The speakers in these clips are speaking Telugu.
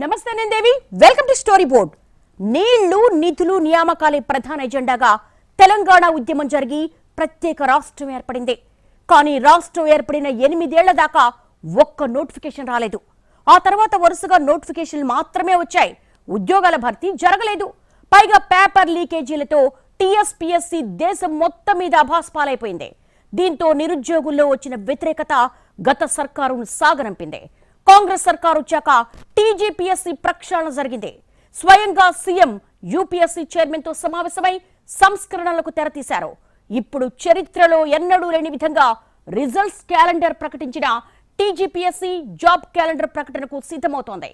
నమస్తే నేను Devi welcome to story board. నీళ్ళు నిధులు నియామకాలే ప్రధాన ఎజెండాగా తెలంగాణ ఉద్యమం జరిగి ప్రత్యేక రాష్ట్రం ఏర్పడింది. కానీ రాష్ట్రం ఏర్పడిన ఎనిమిదేళ్ళ దాకా ఒక్క నోటిఫికేషన్ రాలేదు. ఆ తర్వాత వరుసగా నోటిఫికేషన్లు మాత్రమే వచ్చాయి. ఉద్యోగాల భర్తీ జరగలేదు. పైగా పేపర్ లీకేజీలతో టీఎస్పీఎస్సీ దేశం మొత్తం మీద అభాస్పాలైపోయింది. దీంతో నిరుద్యోగుల్లో వచ్చిన వ్యతిరేకత గత సర్కారును సాగనంపింది. కాంగ్రెస్ సర్కారు వచ్చాక టీజీపీఎస్సీ ప్రక్షాళన జరిగింది. స్వయంగా సీఎం యూపీఎస్సీ చైర్మన్తో సమావేశమై సంస్కరణలకు తెరతీశారు. ఇప్పుడు చరిత్రలో ఎన్నడూ లేని విధంగా రిజల్ట్స్ క్యాలెండర్ ప్రకటించిన టీజీపీఎస్సీ జాబ్ క్యాలెండర్ ప్రకటనకు సిద్ధమవుతోంది.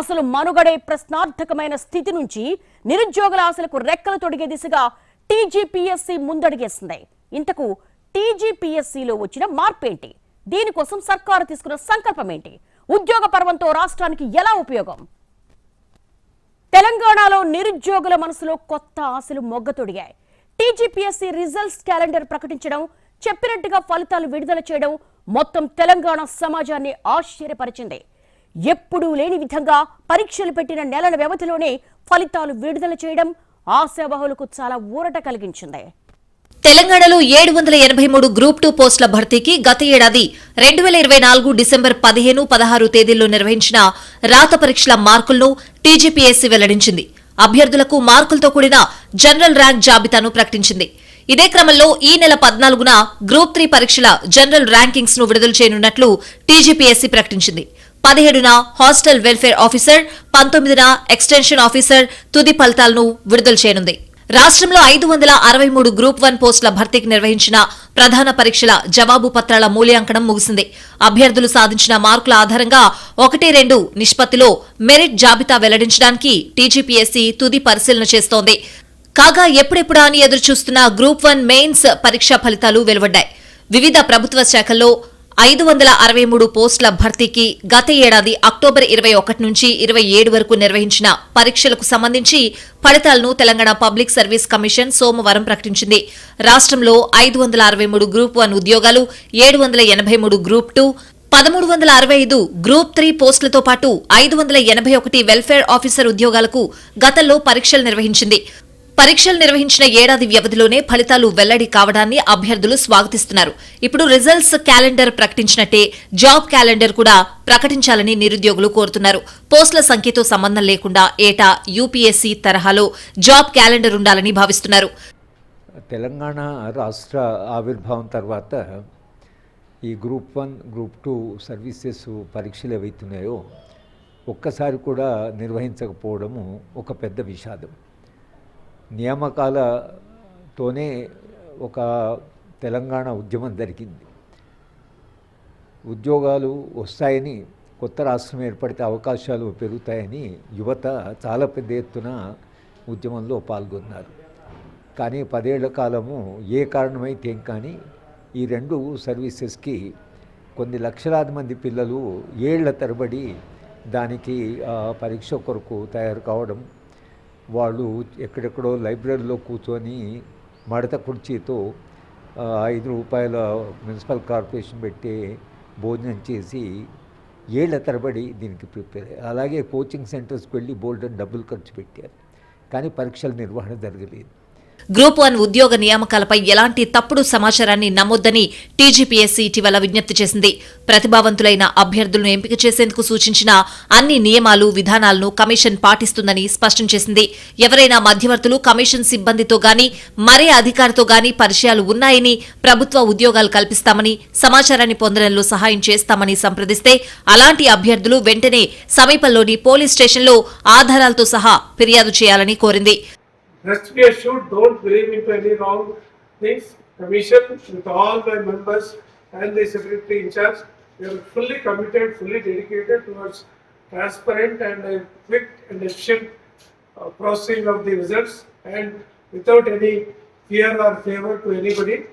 అసలు మనుగడే ప్రశ్నార్థకమైన స్థితి నుంచి నిరుద్యోగుల ఆశలకు రెక్కలు తొడిగే దిశగా టీజీపీఎస్సీ ముందడుగేస్తుంది ఇంతకు టీజీపీఎస్సీలో వచ్చిన మార్పేంటి? దీనికోసం సర్కారు తీసుకున్న సంకల్పం ఏంటి ఉద్యోగ పర్వంతో రాష్ట్రానికి ఎలా ఉపయోగం? తెలంగాణలో నిరుద్యోగుల మనసులో కొత్త ఆశలు మొగ్గతొడిగాయి. టీజీపీఎస్సీ రిజల్ట్స్ క్యాలెండర్ ప్రకటించడం చెప్పినట్టుగా ఫలితాలు విడుదల చేయడం మొత్తం తెలంగాణ సమాజాన్ని ఆశ్చర్యపరిచింది. ఎప్పుడూ లేని విధంగా పరీక్షలు పెట్టిన నెలల వ్యవధిలోనే ఫలితాలు విడుదల చేయడం ఆశావహులకు చాలా ఊరట కలిగించింది. తెలంగాణలో ఏడు వందల ఎనభై మూడు గ్రూప్ టూ పోస్టుల భర్తీకి గత ఏడాది రెండు వేల ఇరవై నాలుగు డిసెంబర్ పదిహేను పదహారు తేదీల్లో నిర్వహించిన రాత పరీక్షల మార్కులను టీజీపీఎస్సీ వెల్లడించింది. అభ్యర్థులకు మార్కులతో కూడిన జనరల్ ర్యాంక్ జాబితాను ప్రకటించింది. ఇదే క్రమంలో ఈ నెల పద్నాలుగున గ్రూప్ త్రీ పరీక్షల జనరల్ ర్యాంకింగ్స్ను విడుదల చేయనున్నట్లు టీజీపీఎస్సీ ప్రకటించింది. పదిహేడున హాస్టల్ వెల్ఫేర్ ఆఫీసర్ పంతొమ్మిదిన ఎక్స్టెన్షన్ ఆఫీసర్ తుది ఫలితాలను విడుదల చేయనుంది. రాష్ట్రంలో ఐదు వందల అరవై మూడు గ్రూప్ వన్ పోస్టుల భర్తీకి నిర్వహించిన ప్రధాన పరీక్షల జవాబు పత్రాల మూల్యాంకనం ముగిసింది. అభ్యర్థులు సాధించిన మార్కుల ఆధారంగా ఒకటి రెండు నిష్పత్తిలో మెరిట్ జాబితా వెల్లడించడానికి టీజీపీఎస్సీ తుది పరిశీలన చేస్తోంది. కాగా ఎప్పుడెప్పుడా అని ఎదురుచూస్తున్న గ్రూప్ వన్ మెయిన్స్ పరీక్షా ఫలితాలు వెలువడ్డాయి. వివిధ ప్రభుత్వ శాఖల్లో ఐదు వందల అరవై మూడు పోస్టుల భర్తీకి గత ఏడాది అక్టోబర్ ఇరవై ఒకటి నుంచి ఇరవై ఏడు వరకు నిర్వహించిన పరీక్షలకు సంబంధించి ఫలితాలను తెలంగాణ పబ్లిక్ సర్వీస్ కమిషన్ సోమవారం ప్రకటించింది. రాష్ట్రంలో ఐదు వందల అరవై మూడు గ్రూప్ వన్ ఉద్యోగాలు ఏడు వందల ఎనభై మూడు గ్రూప్ టూ పదమూడు వందల అరవై ఐదు గ్రూప్ త్రీ పోస్టులతో పాటు ఐదు వందల ఎనభై ఒకటి వెల్ఫేర్ ఆఫీసర్ ఉద్యోగాలకు గతంలో పరీక్షలు నిర్వహించింది. పరీక్షలు నిర్వహించిన ఏడాది వ్యవధిలోనే ఫలితాలు వెల్లడి కావడాన్ని అభ్యర్థులు స్వాగతిస్తున్నారు. ఇప్పుడు రిజల్ట్స్ క్యాలెండర్ ప్రకటించినట్టే జాబ్ క్యాలెండర్ కూడా ప్రకటించాలని నిరుద్యోగులు కోరుతున్నారు. పోస్టుల సంఖ్యతో సంబంధం లేకుండా ఏటా యూపీఎస్సీ తరహాలో జాబ్ క్యాలెండర్ ఉండాలని భావిస్తున్నారు. తెలంగాణ రాష్ట్ర ఆవిర్భావం తర్వాత ఈ group one group two services పరీక్షలు ఏవైతున్నాయో ఒక్కసారి కూడా నిర్వహించకపోవడము ఒక పెద్ద విషాదం. నియామకాలతోనే ఒక తెలంగాణ ఉద్యమం జరిగింది. ఉద్యోగాలు వస్తాయని కొత్త రాష్ట్రం ఏర్పడితే అవకాశాలు పెరుగుతాయని యువత చాలా పెద్ద ఎత్తున ఉద్యమంలో పాల్గొన్నారు. కానీ పదేళ్ళ కాలము ఏ కారణమైతే ఏం కానీ ఈ రెండు సర్వీసెస్కి కొన్ని లక్షలాది మంది పిల్లలు ఏళ్ళ తరబడి దానికి పరీక్ష కొరకు తయారు కావడం వాళ్ళు ఎక్కడెక్కడో లైబ్రరీలో కూర్చొని మడత కుర్చీతో ఐదు రూపాయల మున్సిపల్ కార్పొరేషన్ పెట్టి భోజనం చేసి ఏళ్ళ తరబడి దీనికి ప్రిపేర్ అయ్యారు. అలాగే కోచింగ్ సెంటర్స్కి వెళ్ళి బోల్డెన్ డబ్బులు ఖర్చు పెట్టారు. కానీ పరీక్షల నిర్వహణ జరగలేదు. గ్రూప్ వన్ ఉద్యోగ నియామకాలపై ఎలాంటి తప్పుడు సమాచారాన్ని నమ్మొద్దని టీజీపీఎస్సీ ఇటీవల విజ్ఞప్తి చేసింది. ప్రతిభావంతులైన అభ్యర్థులను ఎంపిక చేసేందుకు సూచించిన అన్ని నియమాలు విధానాలను కమిషన్ పాటిస్తుందని స్పష్టం చేసింది. ఎవరైనా మధ్యవర్తులు కమిషన్ సిబ్బందితో గాని మరే అధికారితో గాని పరిచయాలు ఉన్నాయని ప్రభుత్వ ఉద్యోగాలు కల్పిస్తామని సమాచారాన్ని పొందడంలో సహాయం చేస్తామని సంప్రదిస్తే అలాంటి అభ్యర్థులు వెంటనే సమీపంలోని పోలీస్ స్టేషన్లో ఆధారాలతో సహా ఫిర్యాదు చేయాలని కోరింది. Rest be assured, don't believe into any wrong things. Commission with all my members and the secretary in charge, we are fully committed, fully dedicated towards transparent and quick and efficient uh, processing of the results and without any fear or favor to anybody.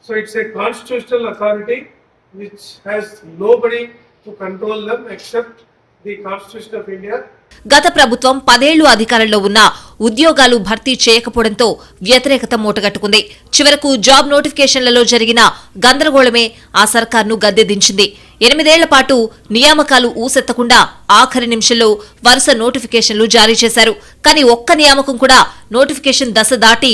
So it's a constitutional authority which has nobody to control them except the Constitution of India. గత ప్రభుత్వం పదేళ్ళు అధికారంలో ఉన్న ఉద్యోగాలు భర్తీ చేయకపోవడంతో వ్యతిరేకత మూటగట్టుకుంది. చివరకు జాబ్ నోటిఫికేషన్లలో జరిగిన గందరగోళమే ఆ సర్కార్ను గద్దెదించింది ఎనిమిదేళ్ళ పాటు నియామకాలు ఊసెత్తకుండా ఆఖరి నిమిషంలో వరుస నోటిఫికేషన్లు జారీ చేశారు. కానీ ఒక్క నియామకం కూడా నోటిఫికేషన్ దశ దాటి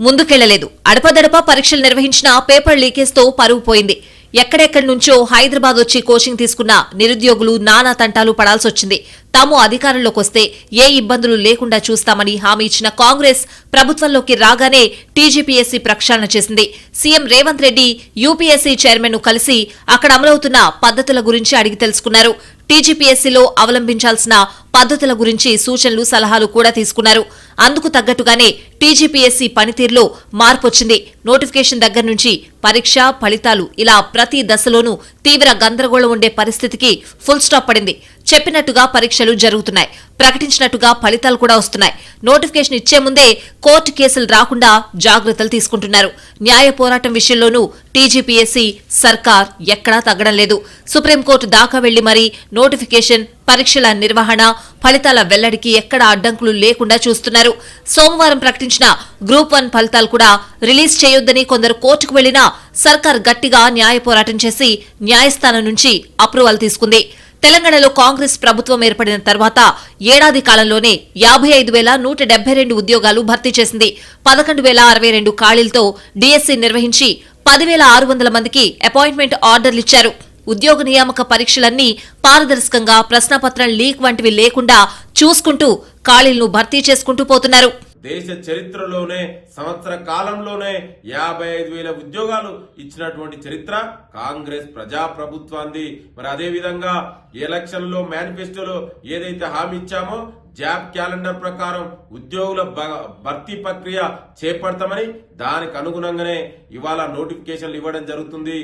ముందుకెళ్ళలేదు. అడపదడప పరీక్షలు నిర్వహించిన పేపర్ లీకేజ్తో పరువు పోయింది ఎక్కడెక్కడి నుంచో హైదరాబాద్ వచ్చి కోచింగ్ తీసుకున్న నిరుద్యోగులు నానా తంటాలు పడాల్సొచ్చింది తాము అధికారంలోకి వస్తే ఏ ఇబ్బందులు లేకుండా చూస్తామని హామీ ఇచ్చిన కాంగ్రెస్ ప్రభుత్వంలోకి రాగానే టీజీపీఎస్సీ ప్రక్షాళన చేసింది. సీఎం రేవంత్ రెడ్డి యూపీఎస్సీ చైర్మన్ను కలిసి అక్కడ అమలవుతున్న పద్ధతుల గురించి అడిగి తెలుసుకున్నారు. టీజీపీఎస్సీలో అవలంబించాల్సిన పద్ధతుల గురించి సూచనలు సలహాలు కూడా తీసుకున్నారు. అందుకు తగ్గట్టుగానే టీజీపీఎస్సీ పనితీరులో మార్పొచ్చింది. నోటిఫికేషన్ దగ్గర నుంచి పరీక్ష ఫలితాలు ఇలా ప్రతి దశలోనూ తీవ్ర గందరగోళం ఉండే పరిస్థితికి ఫుల్ స్టాప్ పడింది. చెప్పినట్టుగా పరీక్షలు జరుగుతున్నాయి. ప్రకటించినట్టుగా ఫలితాలు కూడా వస్తున్నాయి. నోటిఫికేషన్ ఇచ్చే ముందే కోర్టు కేసులు రాకుండా జాగ్రత్తలు తీసుకుంటున్నారు. న్యాయ పోరాటం విషయంలోనూ టీజీపీఎస్సీ సర్కార్ ఎక్కడా తగ్గడం లేదు. సుప్రీంకోర్టు దాకా వెళ్ళి మరీ నోటిఫికేషన్ పరీక్షల నిర్వహణ ఫలితాల వెల్లడికి ఎక్కడ అడ్డంకులు లేకుండా చూస్తున్నారు. సోమవారం ప్రకటించిన గ్రూప్ వన్ ఫలితాలు కూడా రిలీజ్ చేయొద్దని కొందరు కోర్టుకు వెళ్ళినా సర్కార్ గట్టిగా న్యాయ పోరాటం చేసి న్యాయస్థానం నుంచి అప్రూవల్ తీసుకుంది. తెలంగాణలో కాంగ్రెస్ ప్రభుత్వం ఏర్పడిన తర్వాత ఏడాది కాలంలోనే యాభై ఐదు వేల నూట డెబ్బై రెండు ఉద్యోగాలు భర్తీ చేసింది. పదకొండు వేల అరవై రెండు ఖాళీలతో డీఎస్సీ నిర్వహించి పదివేల ఆరు వందల మందికి అపాయింట్మెంట్ ఆర్డర్లు ఇచ్చారు. ఉద్యోగ నియామక పరీక్షలన్నీ పారదర్శకంగా ప్రశ్నపత్రం లీక్ వంటివి లేకుండా చూసుకుంటూ ఖాళీలను భర్తీ చేసుకుంటూ పోతున్నారు. దేశ చరిత్రలోనే సంవత్సర కాలంలోనే యాభై ఐదు వేల ఉద్యోగాలు ఇచ్చినటువంటి చరిత్ర కాంగ్రెస్ ప్రజాప్రభుత్వాన్ని. మరి అదేవిధంగా ఎలక్షన్లో మేనిఫెస్టోలో ఏదైతే హామీ ఇచ్చామో జాబ్ క్యాలెండర్ ప్రకారం ఉద్యోగుల భర్తీ ప్రక్రియ చేపడతామని దానికి అనుగుణంగానే ఇవాళ నోటిఫికేషన్లు ఇవ్వడం జరుగుతుంది.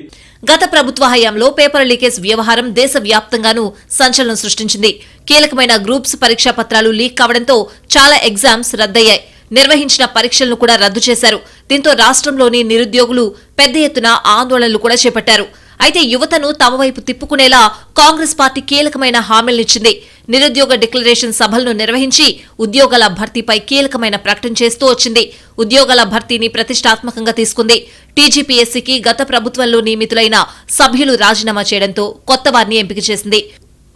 గత ప్రభుత్వ హయాంలో పేపర్ లీకేజ్ వ్యవహారం దేశవ్యాప్తంగానూ సంచలనం సృష్టించింది. కీలకమైన గ్రూప్స్ పరీక్షా పత్రాలు లీక్ కావడంతో చాలా ఎగ్జామ్స్ రద్దయ్యాయి. నిర్వహించిన పరీక్షలను కూడా రద్దు చేశారు. దీంతో రాష్ట్రంలోని నిరుద్యోగులు పెద్ద ఎత్తున ఆందోళనలు కూడా చేపట్టారు. అయితే యువతను తమ వైపు తిప్పుకునేలా కాంగ్రెస్ పార్టీ కీలకమైన హామీలనిచ్చింది. నిరుద్యోగ డిక్లరేషన్ సభలను నిర్వహించి ఉద్యోగాల భర్తీపై కీలకమైన ప్రకటన చేస్తూ వచ్చింది. ఉద్యోగాల భర్తీని ప్రతిష్టాత్మకంగా తీసుకుంది. టీజీపీఎస్సీకి గత ప్రభుత్వంలో నియమితులైన సభ్యులు రాజీనామా చేయడంతో కొత్త వారిని ఎంపిక చేసింది.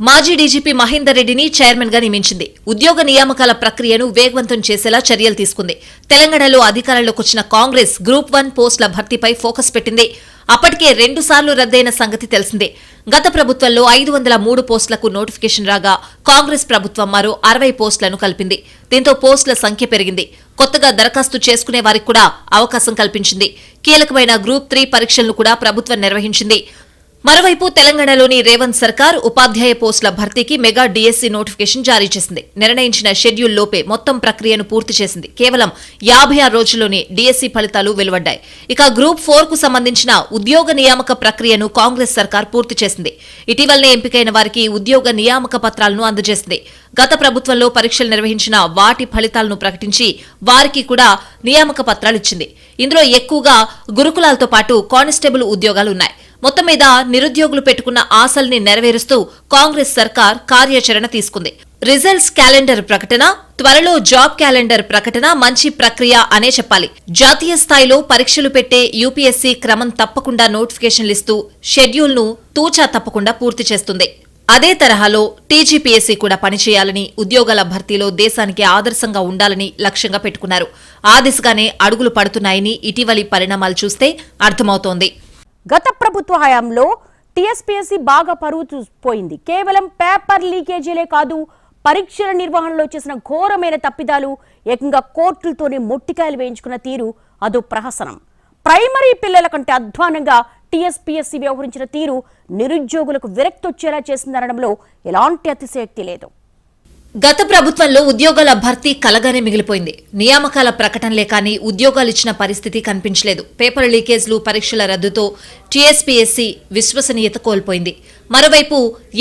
మాజీ డీజీపీ మహేందర్ రెడ్డిని చైర్మన్గా నియమించింది. ఉద్యోగ నియామకాల ప్రక్రియను వేగవంతం చేసేలా చర్యలు తీసుకుంది. తెలంగాణలో అధికారంలోకి వచ్చిన కాంగ్రెస్ గ్రూప్ వన్ పోస్టుల భర్తీపై ఫోకస్ పెట్టింది. అప్పటికే రెండుసార్లు రద్దయిన సంగతి తెలిసిందే. గత ప్రభుత్వంలో ఐదు వందల మూడు పోస్టులకు నోటిఫికేషన్ రాగా కాంగ్రెస్ ప్రభుత్వం మరో అరవై పోస్టులను కలిపింది. దీంతో పోస్టుల సంఖ్య పెరిగింది. కొత్తగా దరఖాస్తు చేసుకునే వారికి కూడా అవకాశం కల్పించింది. కీలకమైన గ్రూప్ త్రీ పరీక్షలను కూడా ప్రభుత్వం నిర్వహించింది. మరోవైపు తెలంగాణలోని రేవంత్ సర్కార్ ఉపాధ్యాయ పోస్టుల భర్తీకి మెగా డీఎస్సీ నోటిఫికేషన్ జారీ చేసింది. నిర్ణయించిన షెడ్యూల్ లోపే మొత్తం ప్రక్రియను పూర్తి చేసింది. కేవలం యాభై ఆరు రోజుల్లోనే డీఎస్సీ ఫలితాలు వెలువడ్డాయి. ఇక గ్రూప్ ఫోర్కు సంబంధించిన ఉద్యోగ నియామక ప్రక్రియను కాంగ్రెస్ సర్కార్ పూర్తి చేసింది. ఇటీవలనే ఎంపికైన వారికి ఉద్యోగ నియామక పత్రాలను అందజేసింది. గత ప్రభుత్వంలో పరీక్షలు నిర్వహించిన వాటి ఫలితాలను ప్రకటించి వారికి కూడా నియామక పత్రాలు ఇచ్చింది. ఇందులో ఎక్కువగా గురుకులాలతో పాటు కానిస్టేబుల్ ఉద్యోగాలు ఉన్నాయి. మొత్తం మీద నిరుద్యోగులు పెట్టుకున్న ఆశల్ని నెరవేరుస్తూ కాంగ్రెస్ సర్కార్ కార్యాచరణ తీసుకుంది. రిజల్ట్స్ క్యాలెండర్ ప్రకటన త్వరలో జాబ్ క్యాలెండర్ ప్రకటన మంచి ప్రక్రియ అనే చెప్పాలి. జాతీయ స్థాయిలో పరీక్షలు పెట్టే యూపీఎస్సీ క్రమం తప్పకుండా నోటిఫికేషన్లు ఇస్తూ షెడ్యూల్ను తూచా తప్పకుండా పూర్తి చేస్తుంది. అదే తరహాలో టీజీపీఎస్సీ కూడా పనిచేయాలని ఉద్యోగాల భర్తీలో దేశానికి ఆదర్శంగా ఉండాలని లక్ష్యంగా పెట్టుకున్నారు. ఆ దిశగానే అడుగులు పడుతున్నాయని ఇటీవలి పరిణామాలు చూస్తే అర్థమవుతోంది. గత ప్రభుత్వ హయాంలో టీఎస్పీఎస్సీ బాగా పరువు చూసిపోయింది కేవలం పేపర్ లీకేజీలే కాదు పరీక్షల నిర్వహణలో చేసిన ఘోరమైన తప్పిదాలు ఏకంగా కోర్టులతోనే మొట్టికాయలు వేయించుకున్న తీరు అదో ప్రహసనం. ప్రైమరీ పిల్లల కంటే అధ్వానంగా టీఎస్పీఎస్సీ వ్యవహరించిన తీరు నిరుద్యోగులకు విరక్తొచ్చేలా చేసిందనడంలో ఎలాంటి అతిశయోక్తి లేదు. గత ప్రభుత్వంలో ఉద్యోగాల భర్తీ కలగానే మిగిలిపోయింది. నియామకాల ప్రకటనలే కానీ ఉద్యోగాలు ఇచ్చిన పరిస్థితి కనిపించలేదు. పేపర్ లీకేజ్లు పరీక్షల రద్దుతో టీఎస్పీఎస్సీ విశ్వసనీయత కోల్పోయింది. మరోవైపు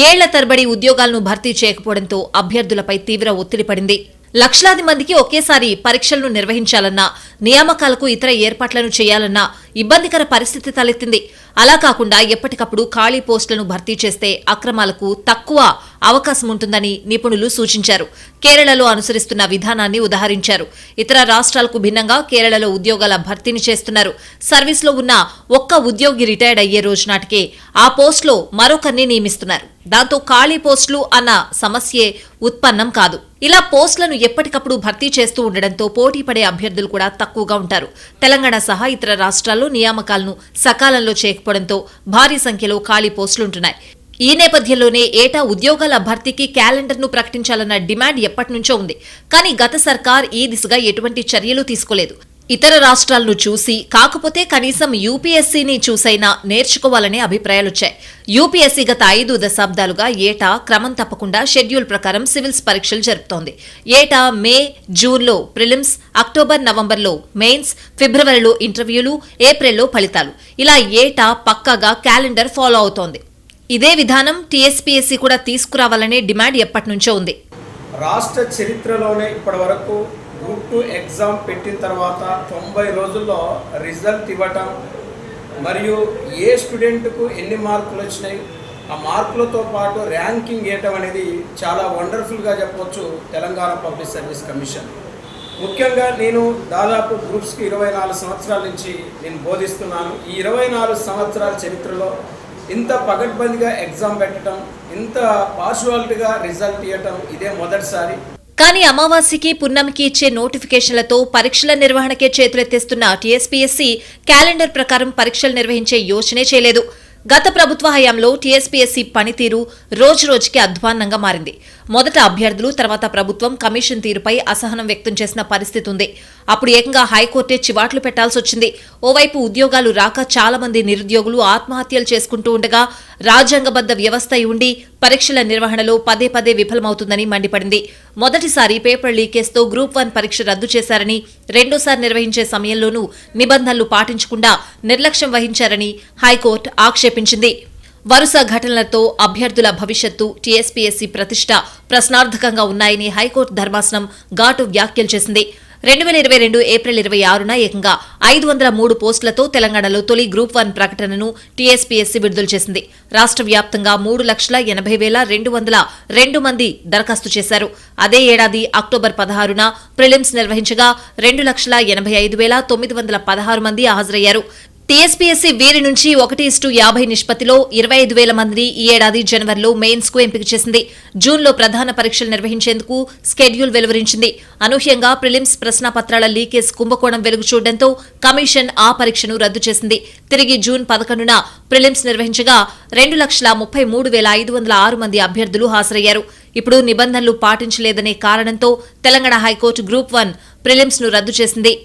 ఏళ్ళ తరబడి ఉద్యోగాలను భర్తీ చేయకపోవడంతో అభ్యర్థులపై తీవ్ర ఒత్తిడి పడింది. లక్షలాది మందికి ఒకేసారి పరీక్షలను నిర్వహించాలన్నా నియామకాలకు ఇతర ఏర్పాట్లను చేయాలన్నా ఇబ్బందికర పరిస్థితి తలెత్తింది. అలా కాకుండా ఎప్పటికప్పుడు ఖాళీ పోస్టులను భర్తీ చేస్తే అక్రమాలకు తక్కువ అవకాశం ఉంటుందని నిపుణులు సూచించారు. కేరళలో అనుసరిస్తున్న విధానాన్ని ఉదాహరించారు. ఇతర రాష్ట్రాలకు భిన్నంగా కేరళలో ఉద్యోగాల భర్తీని చేస్తున్నారు. సర్వీస్లో ఉన్న ఒక్క ఉద్యోగి రిటైర్డ్ అయ్యే రోజు నాటికే ఆ పోస్టులో మరొకరిని నియమిస్తున్నారు. దాంతో ఖాళీ పోస్టులు అన్న సమస్యే ఉత్పన్నం కాదు. ఇలా పోస్టులను ఎప్పటికప్పుడు భర్తీ చేస్తూ ఉండడంతో పోటీ పడే అభ్యర్థులు కూడా తక్కువగా ఉంటారు. తెలంగాణ సహా ఇతర రాష్ట్రాల్లో నియామకాలను సకాలంలో చేయకపోవడంతో భారీ సంఖ్యలో ఖాళీ పోస్టులుంటున్నాయి. ఈ నేపథ్యంలోనే ఏటా ఉద్యోగాల భర్తీకి క్యాలెండర్ను ప్రకటించాలన్న డిమాండ్ ఎప్పటి నుంచో ఉంది. కానీ గత సర్కార్ ఈ దిశగా ఎటువంటి చర్యలు తీసుకోలేదు. ఇతర రాష్ట్రాలను చూసి కాకపోతే కనీసం యూపీఎస్సీని చూసైనా నేర్చుకోవాలనే అభిప్రాయాలొచ్చాయి. యూపీఎస్సీ గత ఐదు దశాబ్దాలుగా ఏటా క్రమం తప్పకుండా షెడ్యూల్ ప్రకారం సివిల్స్ పరీక్షలు జరుపుతోంది. ఏటా మే జూన్లో ప్రిలిమ్స్ అక్టోబర్ నవంబర్లో మెయిన్స్ ఫిబ్రవరిలో ఇంటర్వ్యూలు ఏప్రిల్లో ఫలితాలు. ఇలా ఏటా పక్కాగా క్యాలెండర్ ఫాలో అవుతోంది. ఇదే విధానం టీఎస్పీఎస్సీ కూడా తీసుకురావాలనే డిమాండ్ ఎప్పటి నుంచో ఉంది. రాష్ట్ర చరిత్రలోనే ఇప్పటివరకు గ్రూప్ టూ ఎగ్జామ్ పెట్టిన తర్వాత తొంభై రోజుల్లో రిజల్ట్ ఇవ్వటం మరియు ఏ స్టూడెంట్కు ఎన్ని మార్కులు వచ్చినాయి ఆ మార్కులతో పాటు ర్యాంకింగ్ వేయటం అనేది చాలా వండర్ఫుల్గా చెప్పవచ్చు తెలంగాణ పబ్లిక్ సర్వీస్ కమిషన్. ముఖ్యంగా నేను దాదాపు గ్రూప్స్కి ఇరవై నాలుగు సంవత్సరాల నుంచి నేను బోధిస్తున్నాను. ఈ ఇరవై నాలుగు సంవత్సరాల చరిత్రలో ఇంత పగడ్బందీగా ఎగ్జామ్ పెట్టడం ఇంత పార్షువాలిటీగా రిజల్ట్ ఇవ్వటం ఇదే మొదటిసారి. కానీ అమావాస్యకి పున్నమికి ఇచ్చే నోటిఫికేషన్లతో పరీక్షల నిర్వహణకే చేతులెత్తేస్తున్న టీఎస్పీఎస్సీ క్యాలెండర్ ప్రకారం పరీక్షలు నిర్వహించే యోచనే చేయలేదు. గత ప్రభుత్వ హయాంలో టీఎస్పీఎస్సీ పనితీరు రోజు రోజుకి అధ్వాన్నంగా మారింది. మొదట అభ్యర్థులు తర్వాత ప్రభుత్వం కమిషన్ తీరుపై అసహనం వ్యక్తం చేసిన పరిస్థితి ఉంది. అప్పుడు ఏకంగా హైకోర్టే చివాట్లు పెట్టాల్సి వచ్చింది. ఓవైపు ఉద్యోగాలు రాక చాలా మంది నిరుద్యోగులు ఆత్మహత్యలు చేసుకుంటూ ఉండగా రాజ్యాంగబద్ద వ్యవస్థ ఉండి పరీక్షల నిర్వహణలో పదే పదే విఫలమవుతుందని మండిపడింది. మొదటిసారి పేపర్ లీకేజ్తో గ్రూప్ వన్ పరీక్ష రద్దు చేశారని రెండోసారి నిర్వహించే సమయంలోనూ నిబంధనలు పాటించకుండా నిర్లక్ష్యం వహించారని హైకోర్టు ఆక్షేపించింది. వరుస ఘటనలతో అభ్యర్థుల భవిష్యత్తు టీఎస్పీఎస్సీ ప్రతిష్ట ప్రశ్నార్థకంగా ఉన్నాయని హైకోర్టు ధర్మాసనం ఘాటు వ్యాఖ్యలు చేసింది. రెండు వేల ఇరవై రెండు ఏప్రిల్ ఇరవై ఆరున ఏకంగా ఐదు వందల మూడు పోస్టులతో తెలంగాణలో తొలి గ్రూప్ వన్ ప్రకటనను టీఎస్పీఎస్సీ విడుదల చేసింది. రాష్ట్ర వ్యాప్తంగా మూడు లక్షల ఎనభై వేల రెండు వందల రెండు మంది దరఖాస్తు చేశారు. అదే ఏడాది అక్టోబర్ పదహారున ప్రిలిమ్స్ నిర్వహించగా రెండు లక్షల ఎనభై ఐదు వేల తొమ్మిది వందల పదహారు మంది హాజరయ్యారు. టీఎస్పీఎస్సీ వీరి నుంచి ఒకటి ఇస్టు యాభై నిష్పత్తిలో ఇరవై ఐదు వేల మందిని ఈ ఏడాది జనవరిలో మెయిన్స్కు ఎంపిక చేసింది. జూన్లో ప్రధాన పరీక్షలు నిర్వహించేందుకు స్కెడ్యూల్ వెలువరించింది. అనూహ్యంగా ప్రిలిమ్స్ ప్రశ్నాపత్రాల లీకేజ్ కుంభకోణం వెలుగు చూడడంతో కమిషన్ ఆ పరీక్షను రద్దు చేసింది. తిరిగి జూన్ పదకొండున ప్రిలిమ్స్ నిర్వహించగా రెండు లక్షల ముప్పై మూడు వేల ఐదు వందల ఆరు మంది అభ్యర్థులు హాజరయ్యారు. ఇప్పుడు నిబంధనలు పాటించలేదనే కారణంతో Telangana high court group one ప్రిలిమ్స్ను రద్దు చేసింది.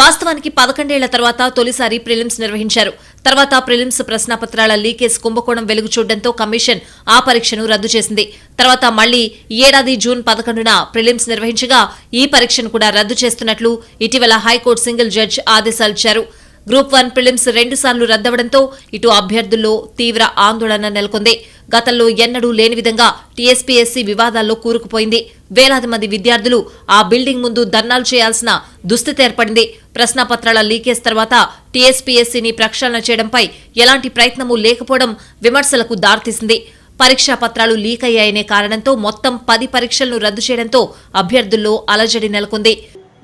వాస్తవానికి పదకొండేళ్ళ తర్వాత తొలిసారి ప్రిలిమ్స్ నిర్వహించారు. తర్వాత ప్రిలిమ్స్ ప్రశ్నాపత్రాల లీకేజ్ కుంభకోణం వెలుగు చూడడంతో కమిషన్ ఆ పరీక్షను రద్దు చేసింది. తర్వాత మళ్ళీ ఏడాది జూన్ పదకొండున ప్రిలిమ్స్ నిర్వహించగా ఈ పరీక్షను కూడా రద్దు చేస్తున్నట్లు ఇటీవల హైకోర్టు సింగిల్ జడ్జ్ ఆదేశాలిచ్చారు. గ్రూప్ వన్ ప్రిలిమ్స్ రెండుసార్లు రద్దవడంతో ఇటు అభ్యర్థుల్లో తీవ్ర ఆందోళన నెలకొంది. గతంలో ఎన్నడూ లేని విధంగా టీఎస్పీఎస్సీ వివాదాల్లో కూరుకుపోయింది. వేలాది మంది విద్యార్థులు ఆ బిల్డింగ్ ముందు ధర్నాలు చేయాల్సిన దుస్థితి ఏర్పడింది. ప్రశ్నపత్రాల లీకేజ్ తర్వాత టీఎస్పీఎస్సీని ప్రక్షాళన చేయడంపై ఎలాంటి ప్రయత్నమూ లేకపోవడం విమర్శలకు దారితీసింది. పరీక్షా పత్రాలు లీక్ అయ్యాయనే కారణంతో మొత్తం పది పరీక్షలను రద్దు చేయడంతో అభ్యర్థుల్లో అలజడి నెలకొంది.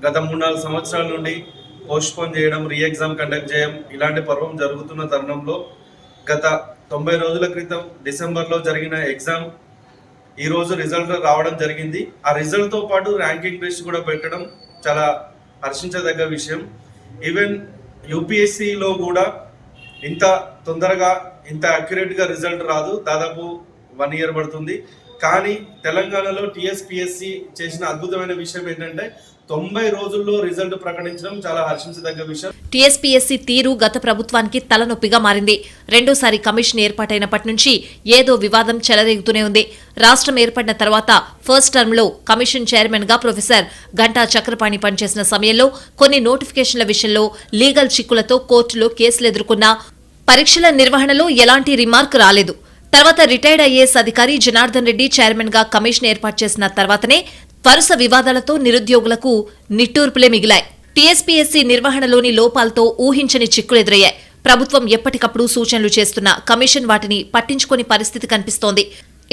గత మూడు నాలుగు సంవత్సరాల నుండి పోస్ట్పోన్ చేయడం రీ ఎగ్జామ్ కండక్ట్ చేయడం ఇలాంటి పర్వం జరుగుతున్న తరుణంలో గత తొంభై రోజుల క్రితం డిసెంబర్లో జరిగిన ఎగ్జామ్ ఈరోజు రిజల్ట్ రావడం జరిగింది. ఆ రిజల్ట్తో పాటు ర్యాంకింగ్ లిస్ట్ కూడా పెట్టడం చాలా హర్షించదగ్గ విషయం. ఈవెన్ యూపీఎస్సిలో కూడా ఇంత తొందరగా ఇంత అక్యురేట్గా రిజల్ట్ రాదు. దాదాపు వన్ ఇయర్ పడుతుంది. కానీ తెలంగాణలో టీఎస్పిఎస్సి చేసిన అద్భుతమైన విషయం ఏంటంటే తొంభై రోజుల్లో రిజల్ట్ ప్రకటించడం చాలా హర్షించదగ్గ విషయం. టీఎస్పీఎస్సీ తీరు గత ప్రభుత్వానికి తలనొప్పిగా మారింది. రెండోసారి కమిషన్ ఏర్పాటైనప్పటి నుంచి ఏదో వివాదం చెలరేగుతూనే ఉంది. రాష్ట్రం ఏర్పడిన తర్వాత ఫస్ట్ టర్మ్లో కమిషన్ చైర్మన్గా ప్రొఫెసర్ గంటా చక్రపాణి పనిచేసిన సమయంలో కొన్ని నోటిఫికేషన్ల విషయంలో లీగల్ చిక్కులతో కోర్టులో కేసులు ఎదుర్కొన్నా పరీక్షల నిర్వహణలో ఎలాంటి రిమార్క్ రాలేదు. తర్వాత రిటైర్డ్ ఐఏఎస్ అధికారి జనార్దన్ రెడ్డి చైర్మన్గా కమిషన్ ఏర్పాటు చేసిన తర్వాతనే వరుస వివాదాలతో నిరుద్యోగులకు నిట్టూర్పులే మిగిలాయి. టీఎస్పీఎస్సీ నిర్వహణలోని లోపాలతో ఊహించని చిక్కులు ఎదురయ్యాయి ప్రభుత్వం ఎప్పటికప్పుడు సూచనలు చేస్తున్న కమిషన్ వాటిని పట్టించుకుని పరిస్థితి కనిపిస్తోంది.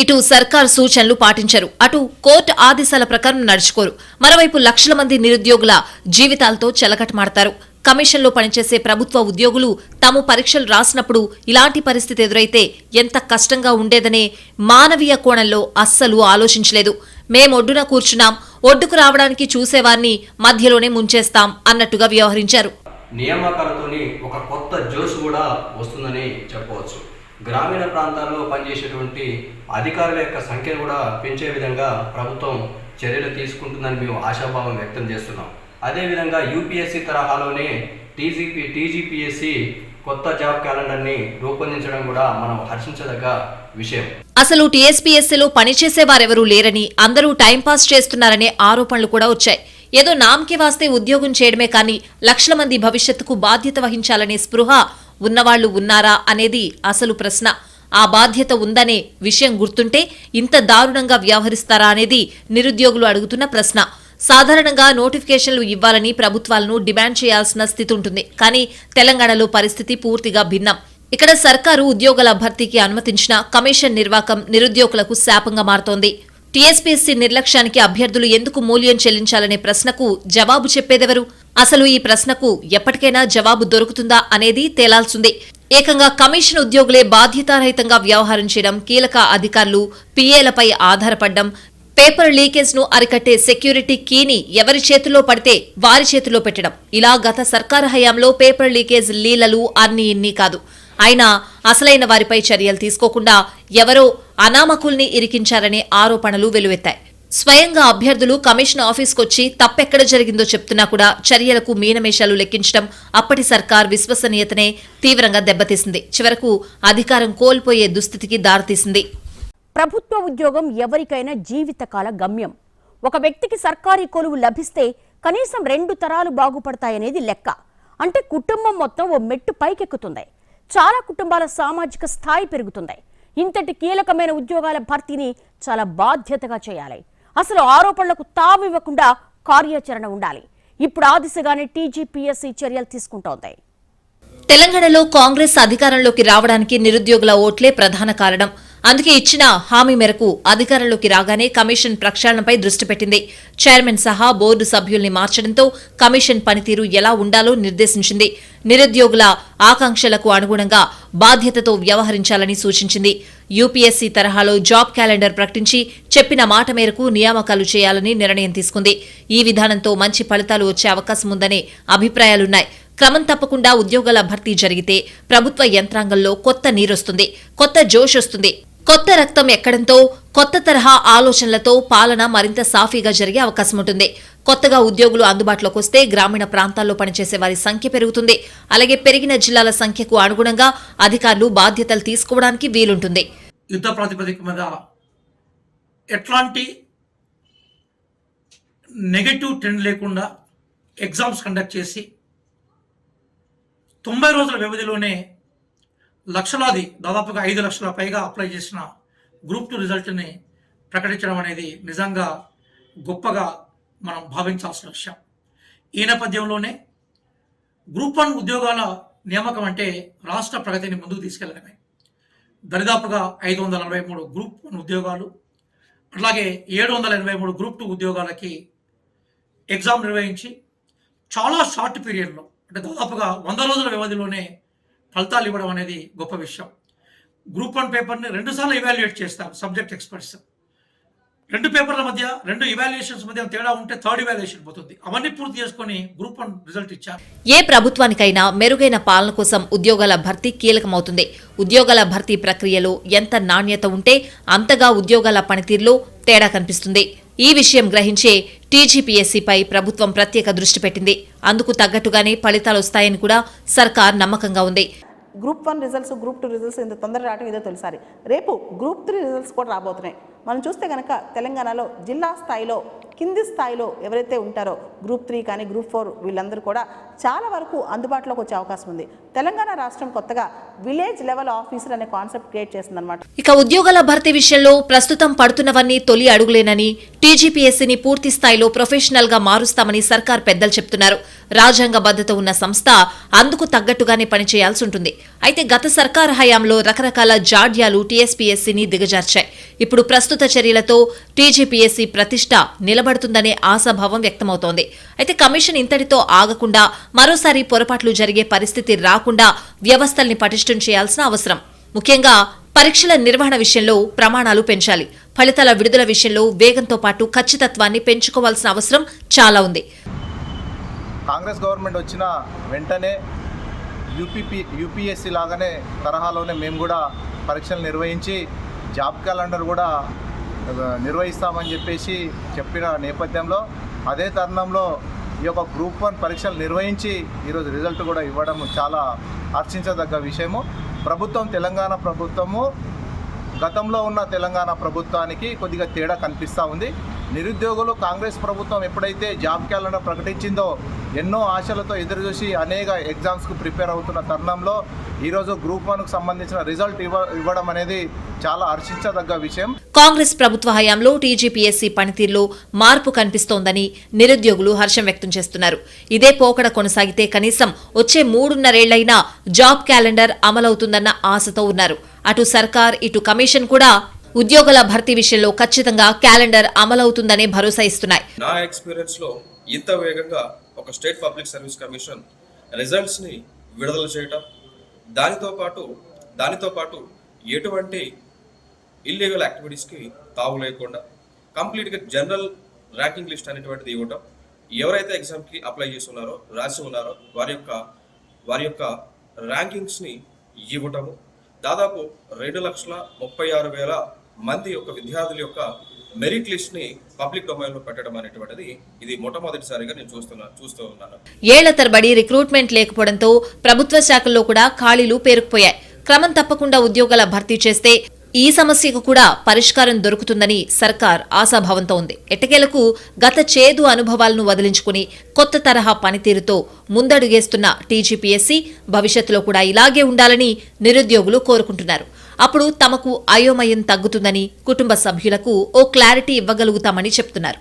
ఇటు సర్కార్ సూచనలు పాటించరు. అటు కోర్టు ఆదేశాల ప్రకారం నడుచుకోరు. మరోవైపు లక్షల మంది నిరుద్యోగుల జీవితాలతో చెలకటమాడతారు. కమిషన్లో పనిచేసే ప్రభుత్వ ఉద్యోగులు తాము పరీక్షలు రాసినప్పుడు ఇలాంటి పరిస్థితి ఎదురైతే ఎంత కష్టంగా ఉండేదనే మానవీయ కోణంలో అస్సలు ఆలోచించలేదు. మేమొడ్డున కూర్చున్నాం. ఒడ్డుకు రావడానికి చూసేవారిని మధ్యలోనే ముంచేస్తాం అన్నట్టుగా వ్యవహరించారు. నియామకాలతోని ఒక కొత్త జోష్ కూడా వస్తుందని చెప్పవచ్చు. గ్రామీణ ప్రాంతాల్లో పనిచేసేటువంటి అధికారుల యొక్క సంఖ్యను కూడా పెంచే విధంగా ప్రభుత్వం చర్యలు తీసుకుంటుందని మేము ఆశాభావం వ్యక్తం చేస్తున్నాం. అదేవిధంగా యూపీఎస్సీ తరహాలోనే టీజీపీ టీజీపీఎస్సీ కొత్త జాబ్ క్యాలెండర్ని రూపొందించడం కూడా మనం హర్షించదగ్గ విషయం. అసలు టీఎస్పీఎస్సీలో పనిచేసే వారెవరూ లేరని అందరూ టైంపాస్ చేస్తున్నారనే ఆరోపణలు కూడా వచ్చాయి. ఏదో నామకి వాస్తే ఉద్యోగం చేయడమే కానీ లక్షల మంది భవిష్యత్తుకు బాధ్యత వహించాలనే స్పృహ ఉన్నవాళ్ళు ఉన్నారా అనేది అసలు ప్రశ్న. ఆ బాధ్యత ఉందనే విషయం గుర్తుంటే ఇంత దారుణంగా వ్యవహరిస్తారా అనేది నిరుద్యోగులు అడుగుతున్న ప్రశ్న. సాధారణంగా నోటిఫికేషన్లు ఇవ్వాలని ప్రభుత్వాలను డిమాండ్ చేయాల్సిన స్థితి ఉంటుంది. కానీ తెలంగాణలో పరిస్థితి పూర్తిగా భిన్నం. ఇక్కడ సర్కారు ఉద్యోగుల భర్తీకి అనుమతించిన కమిషన్ నిర్వాకం నిరుద్యోగులకు శాపంగా మారుతోంది. టీఎస్పీఎస్సీ నిర్లక్ష్యానికి అభ్యర్థులు ఎందుకు మూల్యం చెల్లించాలనే ప్రశ్నకు జవాబు చెప్పేదెవరు? అసలు ఈ ప్రశ్నకు ఎప్పటికైనా జవాబు దొరుకుతుందా అనేది తేలాల్సిందే. ఏకంగా కమిషన్ ఉద్యోగులే బాధ్యతారహితంగా వ్యవహారం చేయడం కీలక అధికారులు పీఏలపై ఆధారపడడం పేపర్ లీకేజ్ను అరికట్టే సెక్యూరిటీ కీని ఎవరి చేతిలో పడితే వారి చేతిలో పెట్టడం. ఇలా గత సర్కారు హయాంలో పేపర్ లీకేజ్ లీలలు అన్ని ఇన్ని కాదు. అయినా అసలైన వారిపై చర్యలు తీసుకోకుండా ఎవరో అనామకుల్ని ఇరికించారనే ఆరోపణలు వెలువెత్తాయి. స్వయంగా అభ్యర్థులు కమిషన్ ఆఫీస్కొచ్చి తప్పెక్కడ జరిగిందో చెప్తున్నా కూడా చర్యలకు మీనమేషాలు లెక్కించడం అప్పటి సర్కార్ విశ్వసనీయతనే తీవ్రంగా దెబ్బతీసింది. చివరకు అధికారం కోల్పోయే దుస్థితికి దారితీసింది. ప్రభుత్వ ఉద్యోగం ఎవరికైనా జీవితకాల గమ్యం. ఒక వ్యక్తికి సర్కారీ కొలువు లభిస్తే కనీసం రెండు తరాలు బాగుపడతాయనేది లెక్క. అంటే కుటుంబం మొత్తం ఓ మెట్టు పైకెక్కుతుంది. చాలా కుటుంబాల సామాజిక స్థాయి పెరుగుతుంది. ఇంతటి కీలకమైన ఉద్యోగాల భర్తీని చాలా బాధ్యతగా చేయాలి. అసలు ఆరోపణలకు తావివ్వకుండా కార్యాచరణ ఉండాలి. ఇప్పుడు ఆ దిశగానే టీజీపీఎస్సీ చర్యలు తీసుకుంటోంది. తెలంగాణలో కాంగ్రెస్ అధికారంలోకి రావడానికి నిరుద్యోగుల ఓట్లే ప్రధాన కారణం. అందుకే ఇచ్చిన హామీ మేరకు అధికారంలోకి రాగానే కమిషన్ ప్రక్షాళనపై దృష్టి పెట్టింది. చైర్మన్ సహా బోర్డు సభ్యుల్ని మార్చడంతో కమిషన్ పనితీరు ఎలా ఉండాలో నిర్దేశించింది. నిరుద్యోగుల ఆకాంక్షలకు అనుగుణంగా బాధ్యతతో వ్యవహరించాలని సూచించింది. యూపీఎస్సీ తరహాలో జాబ్ క్యాలెండర్ ప్రకటించి చెప్పిన మాట మేరకు నియామకాలు చేయాలని నిర్ణయం తీసుకుంది. ఈ విధానంతో మంచి ఫలితాలు వచ్చే అవకాశం ఉందనే అభిప్రాయాలున్నాయి. క్రమం తప్పకుండా ఉద్యోగాల భర్తీ జరిగితే ప్రభుత్వ యంత్రాంగంలో కొత్త నీరొస్తుంది కొత్త జోష్ వస్తుంది. కొత్త రక్తం ఎక్కడంతో కొత్త తరహా ఆలోచనలతో పాలన మరింత సాఫీగా జరిగే అవకాశం ఉంటుంది. కొత్తగా ఉద్యోగులు అందుబాటులోకి వస్తే గ్రామీణ ప్రాంతాల్లో పనిచేసే వారి సంఖ్య పెరుగుతుంది. అలాగే పెరిగిన జిల్లాల సంఖ్యకు అనుగుణంగా అధికారులు బాధ్యతలు తీసుకోవడానికి వీలుంటుంది. యుద్ధ ప్రాతిపదిక మీద ఎట్లాంటి నెగటివ్ ట్రెండ్ లేకుండా ఎగ్జామ్స్ కండక్ట్ చేసి తొంభై రోజుల వ్యవధిలోనే లక్షలాది దాదాపుగా ఐదు లక్షల పైగా అప్లై చేసిన గ్రూప్ టూ రిజల్ట్ని ప్రకటించడం అనేది నిజంగా గొప్పగా మనం భావించాల్సిన విషయం. ఈ నేపథ్యంలోనే గ్రూప్ వన్ ఉద్యోగాల నియామకం అంటే రాష్ట్ర ప్రగతిని ముందుకు తీసుకెళ్ళడమే. దరిదాపుగా ఐదు వందల నలభై మూడు గ్రూప్ వన్ ఉద్యోగాలు అట్లాగే ఏడు వందల ఎనభై మూడు గ్రూప్ టూ ఉద్యోగాలకి ఎగ్జామ్ నిర్వహించి చాలా షార్ట్ పీరియడ్లో అంటే దాదాపుగా వంద రోజుల వ్యవధిలోనే ఫలితాలు ఇవ్వడం అనేది గొప్ప విషయం. గ్రూప్ వన్ పేపర్ని రెండుసార్లు ఇవాల్యుయేట్ చేస్తారు సబ్జెక్ట్ ఎక్స్పర్ట్స్. రెండు పేపర్ల మధ్య రెండు ఇవాల్యుయేషన్స్ మధ్య తేడా ఉంటే థర్డ్ ఇవాల్యుయేషన్ పోతుంది. అవన్నీ పూర్తి చేసుకొని గ్రూప్ వన్ రిజల్ట్ ఇచ్చారు. ఏ ప్రభుత్వానికైనా మెరుగైన పాలన కోసం ఉద్యోగాల భర్తీ కీలకమవుతుంది. ఉద్యోగాల భర్తీ ప్రక్రియలో ఎంత నాణ్యత ఉంటే అంతగా ఉద్యోగాల పనితీరులో తేడా కనిపిస్తుంది. ఈ విషయం గ్రహించే టీజీపీఎస్సీపై ప్రభుత్వం ప్రత్యేక దృష్టి పెట్టింది. అందుకు తగ్గట్టుగానే ఫలితాలు వస్తాయని కూడా సర్కార్ నమ్మకంగా ఉంది. Group one results group two results ఇంత తొందరగా రావడం ఇదో తొలిసారి. రేపు గ్రూప్ త్రీ రిజల్ట్స్ కూడా రాబోతున్నాయి. మనం చూస్తే కనుక తెలంగాణలో జిల్లా స్థాయిలో కింది స్థాయిలో ఎవరైతే ఉంటారో గ్రూప్ త్రీ కానీ గ్రూప్ ఫోర్ వీళ్ళందరూ కూడా చాలా వరకు అందుబాటులోకి వచ్చే అవకాశం ఉంది. తెలంగాణ రాష్ట్రం కొత్తగా విలేజ్ లెవెల్ ఆఫీసర్ అనే కాన్సెప్ట్ క్రియేట్ చేసిందనమాట ఇక ఉద్యోగాల భర్తీ విషయంలో ప్రస్తుతం పడుతున్నవన్నీ తొలి అడుగులేనని టీజీపీఎస్సీని పూర్తి స్థాయిలో ప్రొఫెషనల్గా మారుస్తామని సర్కార్ పెద్దలు చెప్తున్నారు. రాజ్యాంగ భద్రత ఉన్న సంస్థ అందుకు తగ్గట్టుగానే పనిచేయాల్సి ఉంటుంది. అయితే గత సర్కార్ హయాంలో రకరకాల జాడ్యాలు టీఎస్పీఎస్సీని దిగజార్చాయి. ఇప్పుడు ప్రస్తుతం చర్యలతో టీజీపీఎస్సీ ప్రతిష్ట నిలబడుతుందనే ఆశాభావం వ్యక్తమవుతోంది. అయితే కమిషన్ ఇంతటితో ఆగకుండా మరోసారి పొరపాట్లు జరిగే పరిస్థితి రాకుండా వ్యవస్థల్ని పటిష్టం చేయాల్సిన అవసరం. ముఖ్యంగా పరీక్షల నిర్వహణ విషయంలో ప్రమాణాలు పెంచాలి. ఫలితాల విడుదల విషయంలో వేగంతో పాటు ఖచ్చితత్వాన్ని పెంచుకోవాల్సిన అవసరం చాలా ఉంది. కాంగ్రెస్ గవర్నమెంట్ వచ్చిన వెంటనే యూపీపీ యూపీఎస్సీ లాగానే తరహాలోనే మేము కూడా పరీక్షలు నిర్వహించి జాబ్ క్యాలెండర్ కూడా నిర్వహిస్తామని చెప్పేసి చెప్పిన నేపథ్యంలో అదే తరుణంలో ఈ యొక్క గ్రూప్ వన్ పరీక్షలు నిర్వహించి ఈరోజు రిజల్ట్ కూడా ఇవ్వడం చాలా హర్షించదగ్గ విషయము. ప్రభుత్వం తెలంగాణ ప్రభుత్వము గతంలో ఉన్న తెలంగాణ ప్రభుత్వానికి కొద్దిగా తేడా కనిపిస్తూ ఉంది. నిరుద్యోగులు కాంగ్రెస్ ప్రభుత్వం ఎప్పుడైతే జాబ్ క్యాలెండర్ ప్రకటించిందో ఎన్నో ఆశలతో ఎదురుచూసి అనేక ఎగ్జామ్స్కు ప్రిపేర్ అవుతున్న తరుణంలో ఈరోజు గ్రూప్ వన్కు సంబంధించిన రిజల్ట్ ఇవ్వడం అనేది చాలా హర్షించదగ్గ విషయం. కాంగ్రెస్ ప్రభుత్వ హయాంలో టీజీపీఎస్సీ పనితీరులో మార్పు కనిపిస్తోందని నిరుద్యోగులు హర్షం వ్యక్తం చేస్తున్నారు. ఇదే పోకడ కొనసాగితే కనీసం వచ్చే మూడున్నరేళ్ళైనా జాబ్ క్యాలెండర్ అమలవుతుందన్న ఆశతో ఉన్నారు. అటు సర్కార్ ఇటు కమిషన్ కూడా ఉద్యోగుల భర్తీ విషయంలో ఖచ్చితంగా క్యాలెండర్ అమలవుతుందనే భరోసా ఇస్తున్నాయి. నా ఎక్స్పీరియన్స్లో ఇంత వేగంగా ఒక స్టేట్ పబ్లిక్ సర్వీస్ కమిషన్ రిజల్ట్స్ని విడుదల చేయటం దానితో పాటు దానితో పాటు ఎటువంటి ఇల్లీగల్ యాక్టివిటీస్కి తావు లేకుండా కంప్లీట్గా జనరల్ ర్యాంకింగ్ లిస్ట్ అనేటువంటిది ఇవ్వటం ఎవరైతే ఎగ్జామ్కి అప్లై చేస్తున్నారో రాసి ఉన్నారో వారి యొక్క వారి యొక్క ర్యాంకింగ్స్ని ఇవ్వటము దాదాపు రెండు లక్షల ముప్పై ఆరు వేల మంది యొక్క విద్యార్థుల యొక్క మెరిట్ లిస్ట్ని పబ్లిక్ డొమైన్లో పెట్టడం అనేటువంటిది ఇది మొట్టమొదటిసారిగా నేను చూస్తున్నా చూస్తూ ఉన్నాను. ఏళ్ళ తరబడి రిక్రూట్మెంట్ లేకపోవడంతో ప్రభుత్వ శాఖల్లో కూడా ఖాళీలు పేరుకుపోయాయి. క్రమం తప్పకుండా ఉద్యోగాల భర్తీ చేస్తే ఈ సమస్యకు కూడా పరిష్కారం దొరుకుతుందని సర్కార్ ఆశాభావంతో ఉంది. ఎట్టకేలకు గత చేదు అనుభవాలను వదిలించుకుని కొత్త తరహా పనితీరుతో ముందడుగేస్తున్న టీజీపీఎస్సీ భవిష్యత్తులో కూడా ఇలాగే ఉండాలని నిరుద్యోగులు కోరుకుంటున్నారు. అప్పుడు తమకు అయోమయం తగ్గుతుందని కుటుంబ సభ్యులకు ఓ క్లారిటీ ఇవ్వగలుగుతామని చెప్తున్నారు.